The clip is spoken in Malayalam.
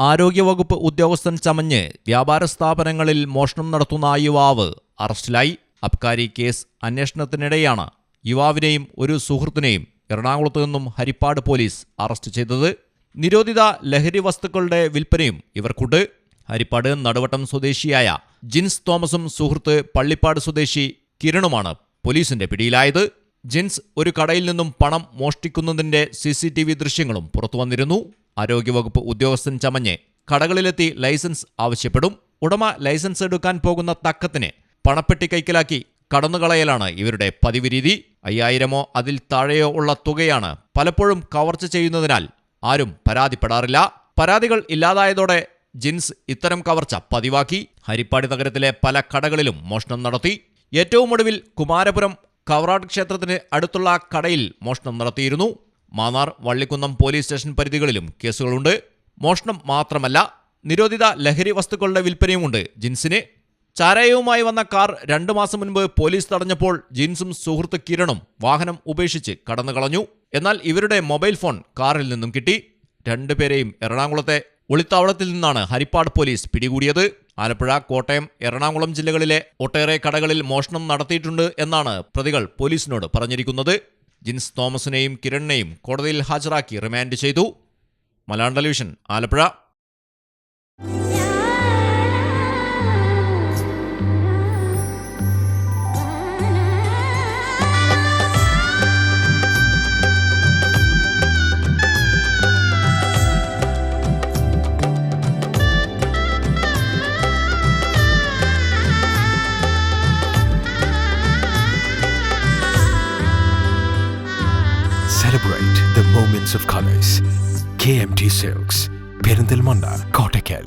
ആരോഗ്യവകുപ്പ് ഉദ്യോഗസ്ഥൻ ചമഞ്ഞ് വ്യാപാര സ്ഥാപനങ്ങളിൽ മോഷണം നടത്തുന്ന യുവാവ് അറസ്റ്റിലായി. അബ്കാരി കേസ് അന്വേഷണത്തിനിടെയാണ് യുവാവിനെയും ഒരു സുഹൃത്തിനെയും എറണാകുളത്ത് നിന്നും ഹരിപ്പാട് പോലീസ് അറസ്റ്റ് ചെയ്തത്. നിരോധിത ലഹരി വസ്തുക്കളുടെ വിൽപ്പനയും ഇവർക്കുണ്ട്. ഹരിപ്പാട് നടുവട്ടം സ്വദേശിയായ ജിൻസ് തോമസും സുഹൃത്ത് പള്ളിപ്പാട് സ്വദേശി കിരണുമാണ് പോലീസിന്റെ പിടിയിലായത്. ജിൻസ് ഒരു കടയിൽ നിന്നും പണം മോഷ്ടിക്കുന്നതിന്റെ സി ദൃശ്യങ്ങളും പുറത്തുവന്നിരുന്നു. ആരോഗ്യവകുപ്പ് ഉദ്യോഗസ്ഥൻ ചമഞ്ഞ് കടകളിലെത്തി ലൈസൻസ് ആവശ്യപ്പെടും. ഉടമ ലൈസൻസ് എടുക്കാൻ പോകുന്ന തക്കത്തിന് പണപ്പെട്ടി കൈക്കലാക്കി കടന്നുകളയലാണ് ഇവരുടെ പതിവ് രീതി. അയ്യായിരമോ അതിൽ താഴെയോ ഉള്ള തുകയാണ് പലപ്പോഴും കവർച്ച ചെയ്യുന്നതിനാൽ ആരും പരാതിപ്പെടാറില്ല. പരാതികൾ ഇല്ലാതായതോടെ ജിൻസ് ഇത്തരം കവർച്ച പതിവാക്കി. ഹരിപ്പാടി നഗരത്തിലെ പല കടകളിലും മോഷണം നടത്തി. ഏറ്റവും ഒടുവിൽ കുമാരപുരം കവറാട് ക്ഷേത്രത്തിന് അടുത്തുള്ള കടയിൽ മോഷണം നടത്തിയിരുന്നു. മാന്നാർ വള്ളിക്കുന്നം പോലീസ് സ്റ്റേഷൻ പരിധികളിലും കേസുകളുണ്ട്. മോഷണം മാത്രമല്ല നിരോധിത ലഹരി വസ്തുക്കളുടെ വിൽപ്പനയുമുണ്ട്. ജിൻസിന് ചാരായവുമായി വന്ന കാർ രണ്ടു മാസം മുൻപ് പോലീസ് തടഞ്ഞപ്പോൾ ജിൻസും സുഹൃത്ത് കിരണും വാഹനം ഉപേക്ഷിച്ച് കടന്നു കളഞ്ഞു. എന്നാൽ ഇവരുടെ മൊബൈൽ ഫോൺ കാറിൽ നിന്നും കിട്ടി. രണ്ടുപേരെയും എറണാകുളത്തെ ഒളിത്താവളത്തിൽ നിന്നാണ് ഹരിപ്പാട് പോലീസ് പിടികൂടിയത്. ആലപ്പുഴ കോട്ടയം എറണാകുളം ജില്ലകളിലെ ഒട്ടേറെ കടകളിൽ മോഷണം നടത്തിയിട്ടുണ്ട് എന്നാണ് പ്രതികൾ പോലീസിനോട് പറഞ്ഞിരിക്കുന്നത്. ജിൻസ് തോമസിനെയും കിരണിനെയും കോടതിയിൽ ഹാജരാക്കി റിമാൻഡ് ചെയ്തു. Malayalam television Alappuzha. celebrate the moments of colors. KMT Silks, Perindal Manna, Kottakel.